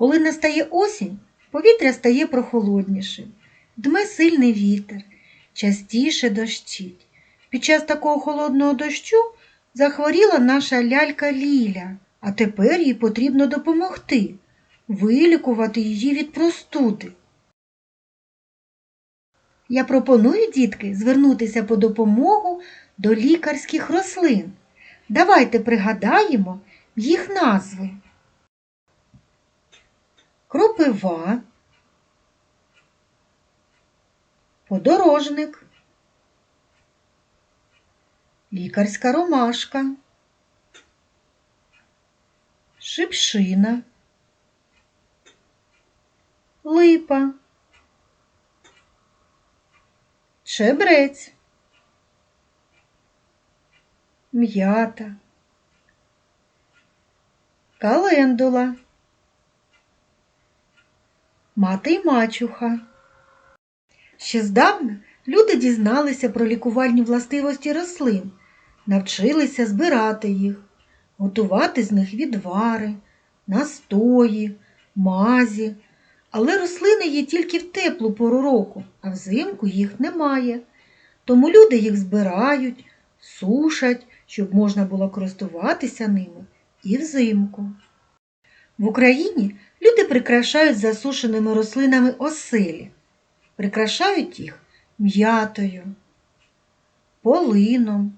Коли настає осінь, повітря стає прохолоднішим, дме сильний вітер, частіше дощить. Під час такого холодного дощу захворіла наша лялька Ліля, а тепер їй потрібно допомогти, вилікувати її від простуди. Я пропоную, дітки, звернутися по допомогу до лікарських рослин. Давайте пригадаємо їх назви. Кропива, подорожник, лікарська ромашка, шипшина, липа, чебрець, м'ята, календула, мати й мачуха. Ще здавна люди дізналися про лікувальні властивості рослин, навчилися збирати їх, готувати з них відвари, настої, мазі. Але рослини є тільки в теплу пору року, а взимку їх немає. Тому люди їх збирають, сушать, щоб можна було користуватися ними і взимку. В Україні люди прикрашають засушеними рослинами оселі, прикрашають їх м'ятою, полином,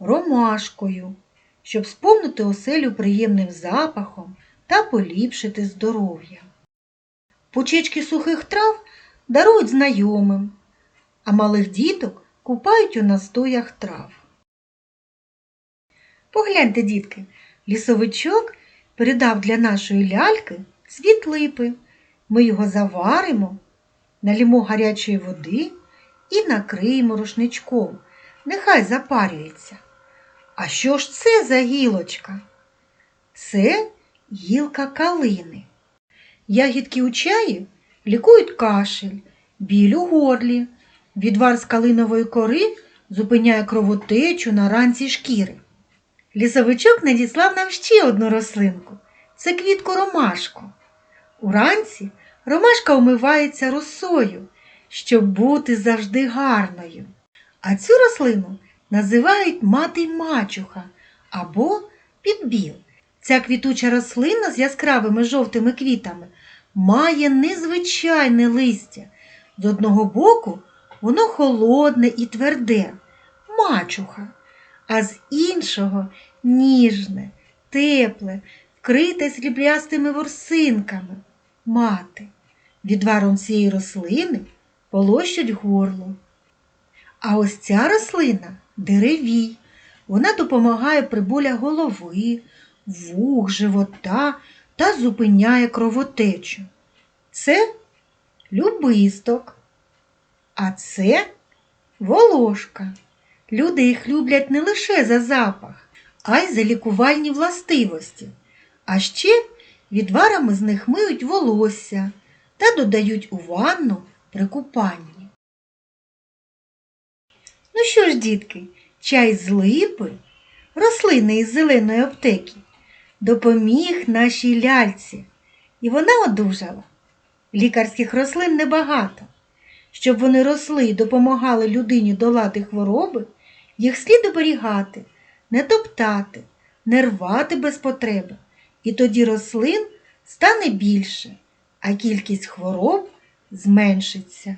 ромашкою, щоб сповнити оселю приємним запахом та поліпшити здоров'я. Пучечки сухих трав дарують знайомим, а малих діток купають у настоях трав. Погляньте, дітки, лісовичок передав для нашої ляльки цвіт липи. Ми його заваримо, налімо гарячої води і накриємо рушничком. Нехай запарюється. А що ж це за гілочка? Це гілка калини. Ягідки у чаї лікують кашель, біль у горлі. Відвар з калинової кори зупиняє кровотечу на ранці шкіри. Лісовичок надіслав нам ще одну рослинку це квітку ромашку. Уранці ромашка умивається росою, щоб бути завжди гарною. А цю рослину називають мати мачуха або підбіл. Ця квітуча рослина з яскравими жовтими квітами має незвичайне листя. З одного боку воно холодне і тверде, мачуха, а з іншого ніжне, тепле, вкрите сріблястими ворсинками, мати. Відваром цієї рослини полощуть горло. А ось ця рослина деревій. Вона допомагає при болях голови, вух, живота та зупиняє кровотечу. Це любисток, а це волошка. Люди їх люблять не лише за запах, а й за лікувальні властивості. А ще відварами з них миють волосся та додають у ванну при купанні. Ну що ж, дітки, чай з липи, рослини із зеленої аптеки, допоміг нашій ляльці, і вона одужала. Лікарських рослин небагато. Щоб вони росли і допомагали людині долати хвороби, їх слід оберігати, не топтати, не рвати без потреби. І тоді рослин стане більше, а кількість хвороб зменшиться.